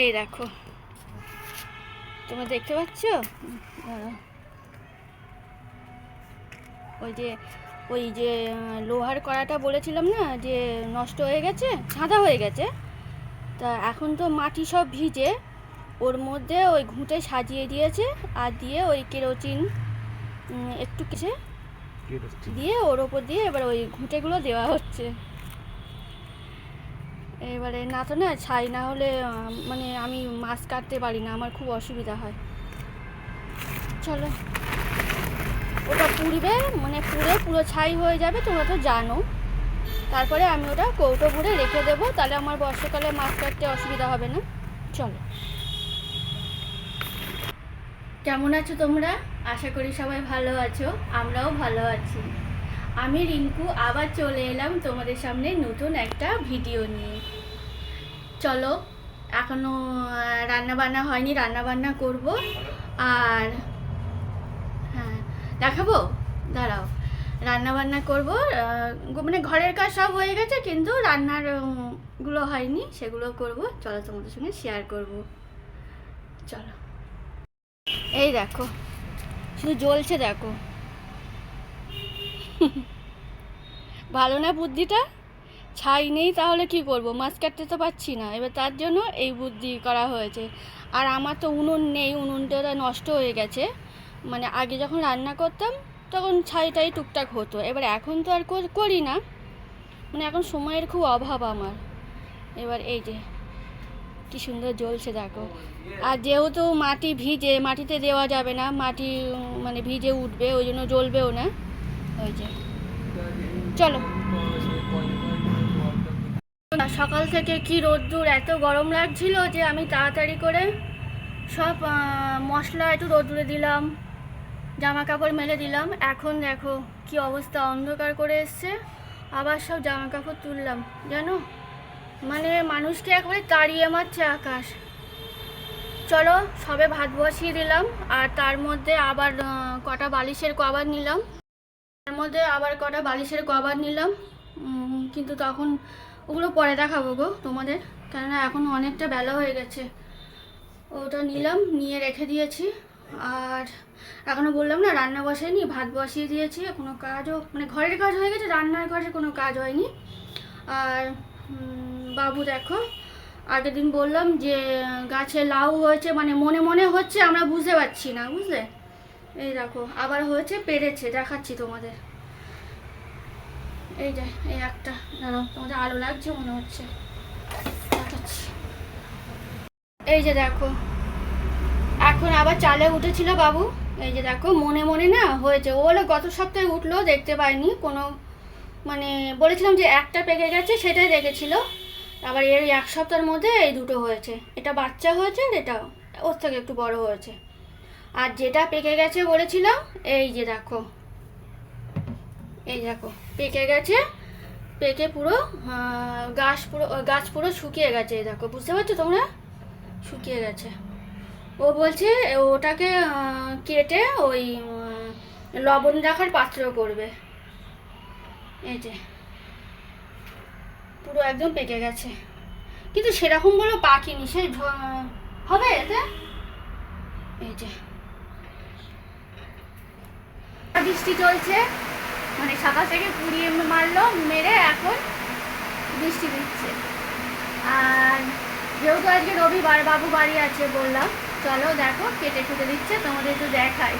এই দেখো। তোমরা দেখতে পাচ্ছ? ওই যে ওই যে লোহার কড়াটা বলেছিলাম না যে নষ্ট হয়ে গেছে সাদা হয়ে গেছে। তা এখন তো মাটি সব ভিজে ওর মধ্যে ওই ঘুঁটে সাজিয়ে দিয়েছে আর দিয়ে ওই কেরোচিন একটু কিছু দিয়ে ওর ওপর দিয়ে এবার ওই ঘুঁটেগুলো দেওয়া হচ্ছে। এবারে না তো না, ছাই না হলে মানে আমি মাছ কাটতে পারি না, আমার খুব অসুবিধা হয়। চলো। ওটা পুড়বে মানে পুড়ে পুরো ছাই হয়ে যাবে, তোমরা তো জানো। তারপরে আমি ওটা কৌটো ভরে রেখে দেবো, তাহলে আমার বর্ষাকালে মাছ কাটতে অসুবিধা হবে না। চলো। কেমন আছো তোমরা? আশা করি সবাই ভালো আছো, আমরাও ভালো আছি। আমি রিঙ্কু, আবার চলে এলাম তোমাদের সামনে নতুন একটা ভিডিও নিয়ে। চলো এখনও রান্না বান্না হয়নি রান্না বান্না করব। আর হ্যাঁ দেখাবো? দাঁড়াও রান্না বান্না করব মানে ঘরের কাজ সব হয়ে গেছে, কিন্তু রান্নারগুলো হয়নি, সেগুলো করব। চলো, তোমাদের সঙ্গে শেয়ার করব। চলো। এই দেখো, শুধু জ্বলছে দেখো। ভালো না বুদ্ধিটা? ছাই নেই তাহলে কি করব? মাছ কাটতে তো পারছি না। এবার তার জন্য এই বুদ্ধি করা হয়েছে। আর আমার তো উনুন নেই, উনুনটা নষ্ট হয়ে গেছে। মানে আগে যখন রান্না করতাম, তখন ছাই টাই টুকটাক হতো। এবার এখন তো আর করি না। মানে এখন সময়ের খুব অভাব আমার। এবার এই যে, কি সুন্দর জ্বলছে দেখো। আর যেহেতু মাটি ভিজে, মাটিতে দেওয়া যাবে না, মাটি মানে ভিজে উঠবে, ওই জন্য জ্বলবেও না। চলো। সকাল থেকে কি রোদ্দুর এত গরম লাগছিল যে আমি তাড়াতাড়ি করে সব মশলা একটু রোদ্দুরে দিলাম জামা কাপড় মেলে দিলাম। এখন দেখো কি অবস্থা, অন্ধকার করে এসছে। আবার সব জামা কাপড় তুললাম, জানো? মানে মানুষকে একবারে তাড়িয়ে মারছে আকাশ। চলো, সবে ভাত বসিয়ে দিলাম, আর তার মধ্যে আবার কটা বালিশের কভার নিলাম। তার মধ্যে আবার কটা বালিশের কভার নিলাম। কিন্তু তখন ওগুলো পরে দেখাবো গো তোমাদের। কেননা এখন অনেকটা বেলা হয়ে গেছে। ওটা নিলাম, নিয়ে রেখে দিয়েছি। আর এখনও বললাম না, রান্না বসাইনি, ভাত বসিয়ে দিয়েছি, কোনো কাজও মানে ঘরের কাজ হয়ে গেছে, রান্নার ঘরে কোনো কাজ হয়নি। আর বাবু দেখো, আগের দিন বললাম যে গাছে লাউ হয়েছে মানে মনে মনে হচ্ছে, আমরা বুঝতে পারছি না, বুঝলে? এই দেখো, আবার হয়েছে, পেরেছে, দেখাচ্ছি তোমাদের। এই যে, এই একটা, দাঁড়াও, তোমাদের আলো লাগছে মনে হচ্ছে। দেখাচ্ছি। এই যে দেখো, এখন আবার চালে উঠেছিল বাবু। এই যে দেখো, মনে মনে না হয়েছে। ও হলো গত সপ্তাহে উঠল, দেখতে পাইনি। কোনো মানে বলেছিলাম যে একটা পেকে গেছে, সেটাই দেখেছিল। আবার এর এক সপ্তাহের মধ্যে এই দুটো হয়েছে। এটা বাচ্চা হয়েছে আর এটা ওর থেকে একটু বড় হয়েছে। আর যেটা পেকে গেছে বলেছিলাম এই যে দেখো। এই দেখো, পেকে গেছে, পেকে পুরো গাছ পুরো গাছ পুরো শুকিয়ে গেছে, এই দেখো। বুঝতে পারছ তোমরা? শুকিয়ে গেছে। ও বলছে, ওটাকে কেটে ওই লবণ রাখার পাত্র করবে। এই যে। পুরো একদম পেকে গেছে। কিন্তু সেরকম বলো পাকিনি সেই হবে এতে? এই যে। বৃষ্টি চলছে। মানে সকাল থেকে পুড়িয়ে মারলো, মেরে এখন বৃষ্টি দিচ্ছে। আর যেহেতু আজকে রবিবার, বাবু বাড়ি আছে বললাম। চলো দেখো, কেটে ফুটে দিচ্ছে, তোমাদের একটু দেখাই।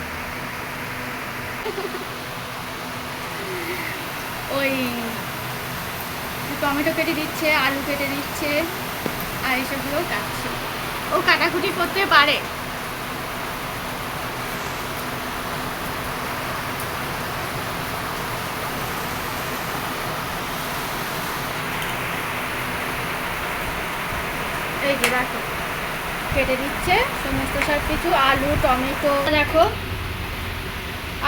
ওই টমেটো কেটে দিচ্ছে, আলু কেটে দিচ্ছে, আর এসবগুলো কাটছে। ও কাটাকুটি করতে পারে এই যে দেখো কেটে দিচ্ছে সমস্ত সব কিছু, আলু, টমেটো, দেখো।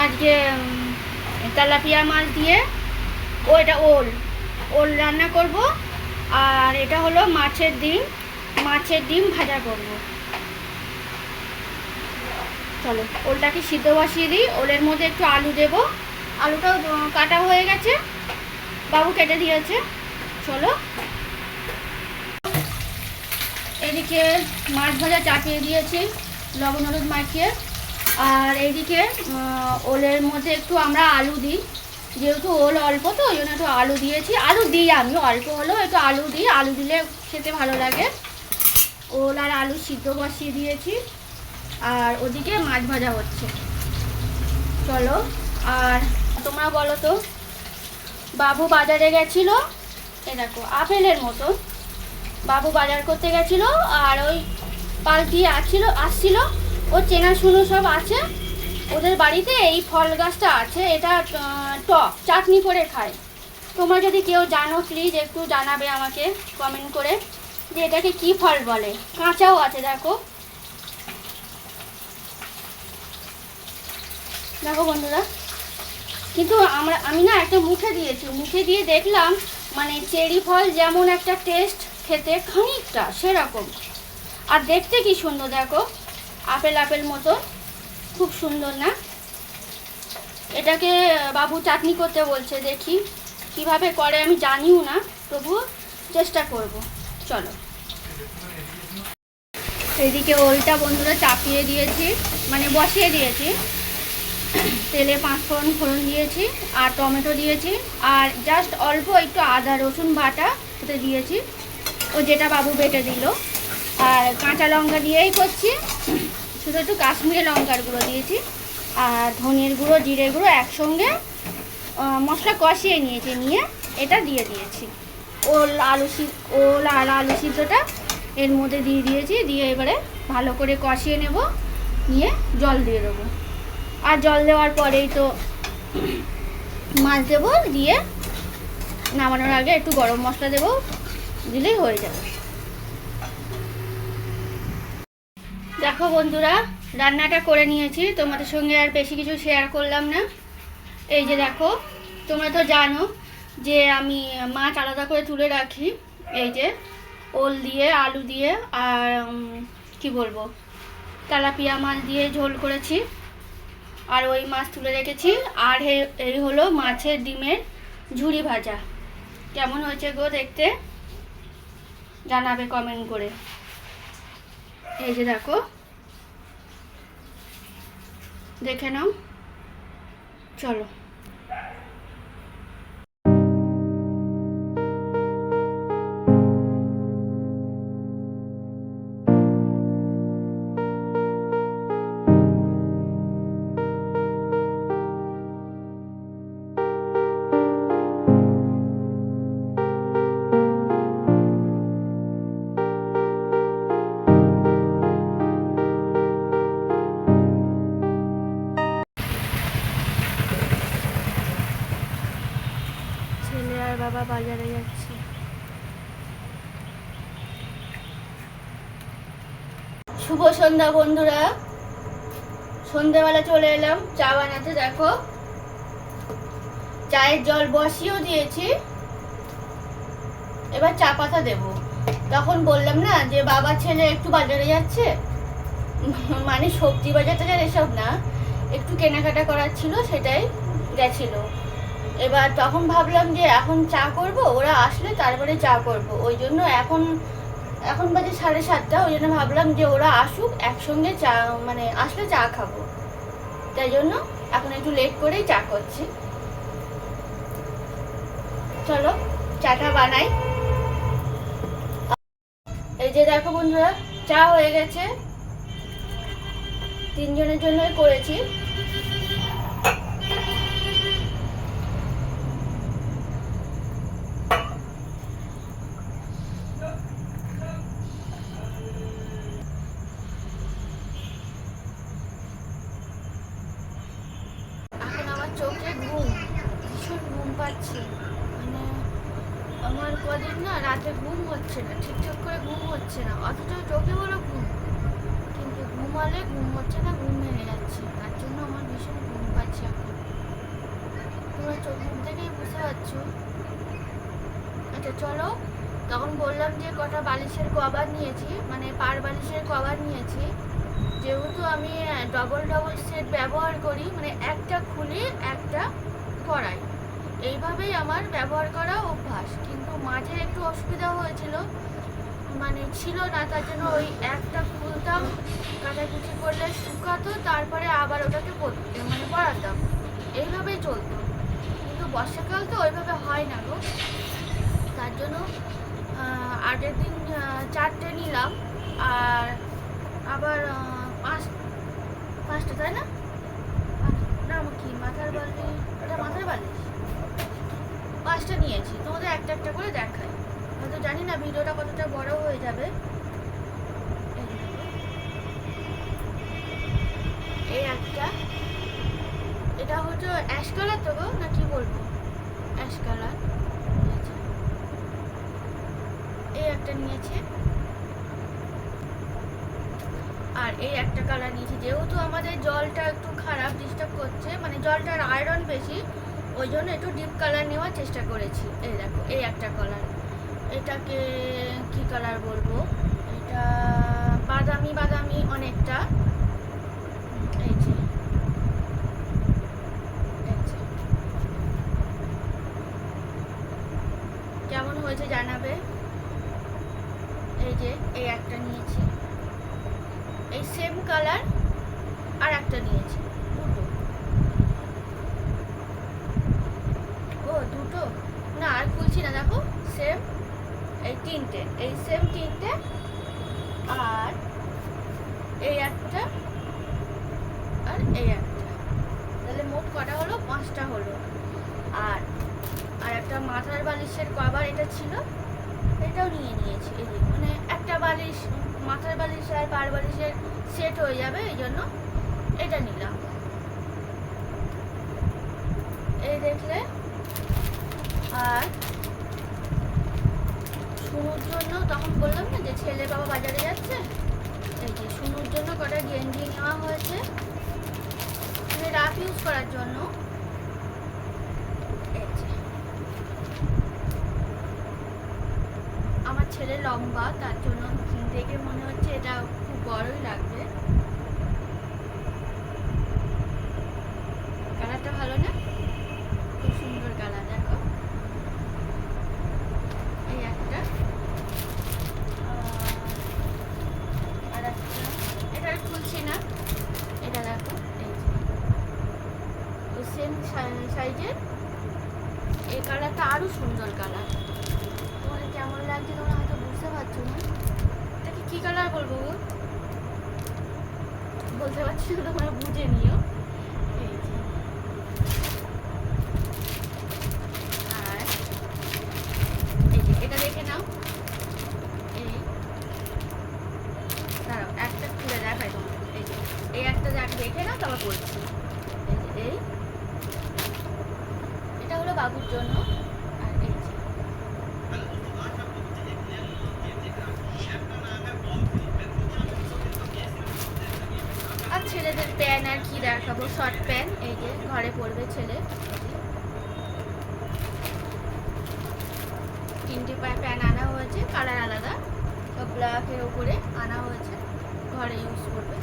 আজকে তেলাপিয়া মাছ দিয়ে, ও এটা ওল। ওল রান্না করব, আর এটা হলো মাছের ডিম। মাছের ডিম ভাজা করব। চলো, ওলটাকে সিদ্ধ বসিয়ে দিই। ওলের মধ্যে একটু আলু দেব। আলুটাও কাটা হয়ে গেছে। বাবু কেটে দিয়েছে। চলো। এদিকে মাছ ভাজা চাপিয়ে দিয়েছি, লবণ হলুদ মাখিয়ে। আর এইদিকে ওলের মধ্যে একটু আমরা আলু দিই। যেহেতু ওল অল্প তো, ওই জন্য একটু আলু দিয়েছি। আলু দিই আমি অল্প হলেও একটু আলু দিই। আলু দিলে খেতে ভালো লাগে। ওল আর আলু সিদ্ধ বসিয়ে দিয়েছি। আর ওদিকে মাছ ভাজা হচ্ছে। চলো, আর তোমরা বলো তো, বাবু বাজারে গেছিল? এ দেখো, আপেলের মতো বাবু বাজার করতে গেছিল, আর ওই পাল দিয়ে আসছিল। ও চেনাশুনো সব আছে। ওদের বাড়িতে এই ফল গাছটা আছে, এটা টক, চাটনি করে খায়। তোমরা যদি কেউ জানো প্লিজ একটু জানাবে আমাকে কমেন্ট করে, যে এটাকে কি ফল বলে। কাঁচাও আছে, দেখো। দেখো বন্ধুরা। কিন্তু আমরা, আমি না একটা মুখে দিয়েছি, মুখে দিয়ে দেখলাম মানে চেরি ফল যেমন একটা টেস্ট খেতে খানিকটা সেরকম। আর দেখতে কি সুন্দর দেখো, আপেল আপেল মতো, খুব সুন্দর না? এটাকে বাবু চাটনি করতে বলছে, দেখি কীভাবে করে আমি জানিও না তবু চেষ্টা করব। চলো। এদিকে ওলটা বন্ধুরা চাপিয়ে দিয়েছি মানে বসিয়ে দিয়েছি। তেলে পাঁচ ফোড়ন ফোড়ন দিয়েছি, আর টমেটো দিয়েছি, আর জাস্ট অল্প একটু আদা রসুন বাটা দিয়েছি। ও যেটা বাবু বেটে দিল। আর কাঁচা লঙ্কা দিয়েই করছি। শুধু একটু কাশ্মীরি লঙ্কার গুঁড়ো দিয়েছি। আর ধনের গুঁড়ো জিরে গুঁড়ো একসঙ্গে মশলা কষিয়ে নিয়েছি, নিয়ে এটা দিয়ে দিয়েছি। ওল আলু ওল আর আলু সিদ্ধটা এর মধ্যে দিয়ে দিয়েছি। দিয়ে এবারে ভালো করে কষিয়ে নেব, নিয়ে জল দিয়ে দেবো। আর জল দেওয়ার পরেই তো মাছ দেবো, দিয়ে নামানোর আগে একটু গরম মশলা দেবো। দিলেই হয়ে যাবে। দেখো বন্ধুরা, রান্নাটা করে নিয়েছি, তোমাদের সঙ্গে আর বেশি কিছু শেয়ার করলাম না। এই যে দেখো, তোমরা তো জানো যে আমি মাছ আলাদা করে তুলে রাখি, এই যে ওল দিয়ে, আলু দিয়ে, আর কি বলব, তেলাপিয়া মাছ দিয়ে ঝোল করেছি। আর ওই মাছ তুলে রেখেছি, আর এই হলো মাছের ডিমের ঝুড়ি ভাজা। কেমন হয়েছে গো দেখতে? জানাবে কমেন্ট করে। এই যে দেখো। দেখে নাও। চলো। বাবা বাজারে যাচ্ছে। শুভ সন্ধ্যা বন্ধুরা। সন্ধ্যেবেলা চলে এলাম, চা বানাতে, দেখো। চায়ের জল বসিয়েও দিয়েছি। এবার চা পাতা দেব। তখন বললাম না যে, বাবা, ছেলে একটু বাজারে যাচ্ছে? মানে সবজি বাজার টাজার এসব না, একটু কেনাকাটা করার ছিল, সেটাই গেছিল। এবার তখন ভাবলাম যে এখন চা করব, ওরা আসলে তারপরে চা করব। ওই জন্য এখন এখন বাজে সাড়ে সাতটা, ওই জন্য ভাবলাম যে ওরা আসুক, একসঙ্গে চা মানে আসলে চা খাব। তাই জন্য এখন একটু লেট করেই চা করছি চলো, চাটা বানাই। এই যে দেখো বন্ধুরা, চা হয়ে গেছে। তিনজনের জন্যই করেছি এখন আমার চোখে ঘুম ভীষণ ঘুম পাচ্ছি মানে আমার কদিন না রাতে ঘুম হচ্ছে না, ঠিকঠাক করে ঘুম হচ্ছে না, অথচ চোখে বলো ঘুম। কিন্তু ঘুমালে ঘুম হচ্ছে না, ঘুম ভেঙে যাচ্ছে, তার জন্য আমার ভীষণ ঘুম পাচ্ছে এখন। তোমরা চোখ ঘুম থেকেই বুঝতে পারছ। আচ্ছা চলো, তখন বললাম যে কটা বালিশের কভার নিয়েছি মানে পার বালিশের কভার নিয়েছি। যেহেতু আমি ডবল ডবল সেট ব্যবহার করি মানে একটা খুলে, একটা করাই এইভাবেই আমার ব্যবহার করা অভ্যাস, কিন্তু মাঝে একটু অসুবিধা হয়েছিল। মানে ছিল না, তার জন্য ওই একটা খুলতাম কাটাকুচি করলে শুকাতো, তারপরে আবার ওটাকে মানে পড়াতাম এইভাবেই চলতো। কিন্তু বর্ষাকাল তো ওইভাবে হয় না গো। তার জন্য আগের দিন চারটে নিলাম, আর আবার পাঁচ পাঁচটা, তাই না? না, কি মাথার বালিশ পাঁচটা নিয়েছি, তোমাদের একটা একটা করে দেখাই। হয়তো জানি না ভিডিওটা কতটা বড় হয়ে যাবে। এই একটা। এটা হচ্ছে অ্যাশ কালার তো গো, না কি বলব? অ্যাশ কালার এই একটা নিয়েছে। আর এই একটা কালার নিয়েছি। যেহেতু আমাদের জলটা একটু খারাপ ডিস্টার্ব করছে মানে জলটার আয়রন বেশি ওই জন্য একটু ডিপ কালার নেওয়ার চেষ্টা করেছি। এই দেখো, এই একটা কালার এটাকে কি কালার বলব? এটা বাদামি বাদামি অনেকটা। এই যে। কেমন হয়েছে জানাবে? এই যে, এই একটা নিয়েছি। এই সেম কালার আর একটা নিয়েছি দুটো ও দুটো না আর খুলছি না, দেখো সেম এই তিনটে, এই সেম তিনটে আর এই একটা আর এই একটা। তাহলে মোট কটা হলো? পাঁচটা হলো। আর আর একটা মাথার বালিশের কভার এটা ছিল, এটাও নিয়ে নিয়েছি, এই মানে একটা বালিশ, মাথার বালিশ আর পার বালিশের সেট হয়ে যাবে, এই জন্য এটা নিলাম। এই দেখলে আর শুনুর জন্য তখন বললাম না যে ছেলে বাবা বাজারে যাচ্ছে? এই যে শুনুর জন্য কটা গেঞ্জি নেওয়া হয়েছে। মানে রাফ ইউজ করার জন্য। আমার ছেলে লম্বা, তার জন্য দেখে মনে হচ্ছে এটা খুব বড়ই লাগবে। কালারটা ভালো না খুব সুন্দর কালার দেখো এই একটা আহ, আর একটা এটা আর খুলছি না এটা দেখো এই যে ওই সেম সাইজের এই কালারটা আরও সুন্দর কালার তোমাদের কেমন লাগছে তোমরা হয়তো বুঝতে পারছ না এটাকে কি কালার বলব গো বলতে পারছি না তোমরা বুঝে নিও এই যে আর এই যে এটা দেখে নাও এই দাঁড়াও একটা খুলে দেখাই তোমাদের এই যে এই একটা দেখ দেখে নাও তারপর বলছি এই যে এই এটা হলো বাবুর জন্য আর এই যে আর ছেলেদের প্যান্ট আর কি দেখাবো শর্ট প্যান্ট এই যে ঘরে পরবে ছেলে। তিনটে পায়ে প্যান্ট আনা হয়েছে কালার আলাদা সব ব্ল্যাকের ওপরে আনা হয়েছে, ঘরে ইউজ করবে।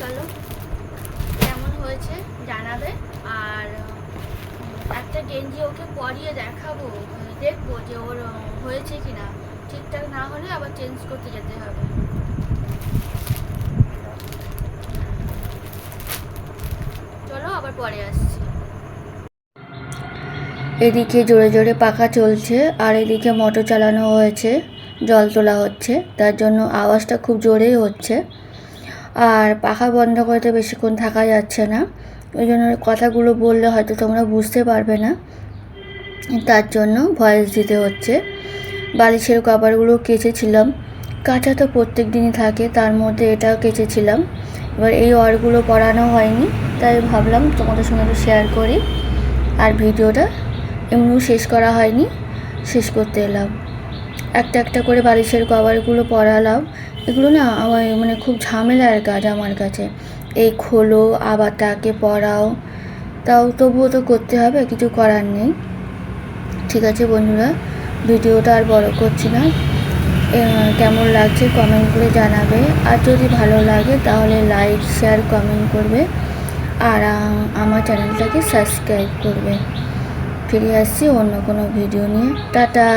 চলো, কেমন হয়েছে জানাবে, আর একটা গেঞ্জি ওকে পরিয়ে দেখাবো, দেখব যে ওর হয়েছে কিনা। ঠিকঠাক না হলে আবার চেঞ্জ করতে যেতে হবে। চলো আবার পরে আসছি। এদিকে জোরে জোরে পাখা চলছে, আর এদিকে মোটর চালানো হয়েছে, জল তোলা হচ্ছে, তার জন্য আওয়াজটা খুব জোরেই হচ্ছে। আর পাখা বন্ধ করতে বেশিক্ষণ থাকা যাচ্ছে না, ওই জন্য কথাগুলো বললে হয়তো তোমরা বুঝতে পারবে না। তার জন্য ভয়েস দিতে হচ্ছে। বালিশের কভারগুলো কেচেছিলাম। কাঁচা তো প্রত্যেক দিনই থাকে, তার মধ্যে এটাও কেচেছিলাম। এবার এই ওয়ারগুলো পরানো হয়নি, তাই ভাবলাম তোমাদের সঙ্গে একটু শেয়ার করি। আর ভিডিওটা এমনিও শেষ করা হয়নি, শেষ করতে এলাম। একটা একটা করে বালিশের কভারগুলো পরালাম। এগুলো না আমার মানে খুব ঝামেলার কাজ আমার কাছে। এই খোলো আবার তাকে পরাও, তাও তবুও তো করতে হবে, কিছু করার নেই। ঠিক আছে বন্ধুরা ভিডিওটা আর বড় করছি না। কেমন লাগছে কমেন্ট করে জানাবে। আর যদি ভালো লাগে তাহলে লাইক শেয়ার কমেন্ট করবে। আর আমার চ্যানেলটাকে সাবস্ক্রাইব করবে। ফিরে আসছি অন্য কোনো ভিডিও নিয়ে। টাটা!